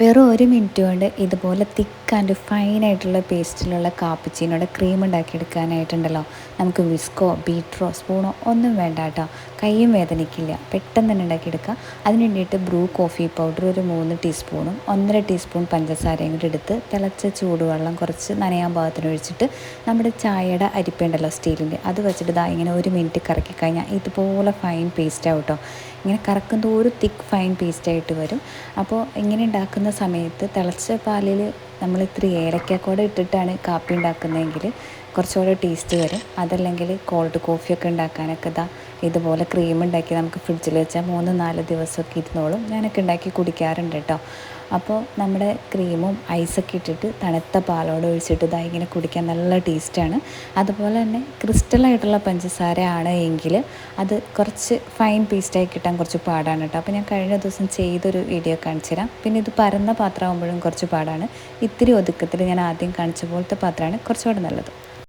വെറും ഒരു മിനിറ്റ് കൊണ്ട് ഇതുപോലെ തിക്ക് ആൻഡ് ഫൈൻ ആയിട്ടുള്ള പേസ്റ്റിലുള്ള കാപ്പിച്ചീനോടെ ക്രീം ഉണ്ടാക്കിയെടുക്കാനായിട്ടുണ്ടല്ലോ. നമുക്ക് വിസ്കോ ബീറ്ററോ സ്പൂണോ ഒന്നും വേണ്ട കേട്ടോ. കൈയും വേദനിക്കില്ല പെട്ടെന്ന് തന്നെ ഉണ്ടാക്കിയെടുക്കുക. അതിന് വേണ്ടിയിട്ട് ബ്രൂ കോഫി പൗഡർ ഒരു മൂന്ന് ടീസ്പൂണും ഒന്നര ടീസ്പൂൺ പഞ്ചസാരയും കൂടി എടുത്ത് തിളച്ച ചൂടുവെള്ളം കുറച്ച് നനയാൻ പാകത്തിന് ഒഴിച്ചിട്ട് നമ്മുടെ ചായയുടെ അരിപ്പുണ്ടല്ലോ സ്റ്റീലിന്റെ. അത് വെച്ചിട്ട് ഇതാ ഇങ്ങനെ ഒരു മിനിറ്റ് കറക്കി കഴിഞ്ഞാൽ ഇതുപോലെ ഫൈൻ പേസ്റ്റ് ആവും കേട്ടോ. ഇങ്ങനെ കറക്കും തോറും തിക്ക് ഫൈൻ പേസ്റ്റായിട്ട് വരും. അപ്പോൾ ഇങ്ങനെ ഉണ്ടാക്കുന്ന സമയത്ത് തിളച്ച പാലിൽ നമ്മൾ ഇത്തിരി ഏലക്കാക്കൂടെ ഇട്ടിട്ടാണ് കാപ്പി ഉണ്ടാക്കുന്നതെങ്കിൽ കുറച്ചുകൂടെ ടേസ്റ്റ് വരും. അതല്ലെങ്കിൽ കോൾഡ് കോഫിയൊക്കെ ഉണ്ടാക്കാനൊക്കെ ഇതാ ഇതുപോലെ ക്രീം ഉണ്ടാക്കി നമുക്ക് ഫ്രിഡ്ജിൽ വെച്ചാൽ മൂന്ന് നാല് ദിവസമൊക്കെ ഇരുന്നോളും. ഞാനൊക്കെ ഉണ്ടാക്കി കുടിക്കാറുണ്ട് കേട്ടോ. അപ്പോൾ നമ്മുടെ ക്രീമും ഐസൊക്കെ ഇട്ടിട്ട് തണുത്ത പാലോട് ഒഴിച്ചിട്ട് ഇതാ ഇങ്ങനെ കുടിക്കാൻ നല്ല ടേസ്റ്റാണ് അതുപോലെ തന്നെ ക്രിസ്റ്റലായിട്ടുള്ള പഞ്ചസാര ആണ് എങ്കിൽ അത് കുറച്ച് ഫൈൻ പേസ്റ്റായി കിട്ടാൻ കുറച്ച് പാടാണ് കേട്ടോ. അപ്പോൾ ഞാൻ കഴിഞ്ഞ ദിവസം ചെയ്തൊരു വീഡിയോ കാണിച്ചു തരാം. പിന്നെ ഇത് പരന്ന പാത്രമാകുമ്പോഴും കുറച്ച് പാടാണ്. ഇത്തിരി ഒതുക്കത്തിൽ ഞാൻ ആദ്യം കാണിച്ച പോലത്തെ പാത്രമാണ് കുറച്ചുകൂടെ നല്ലത്.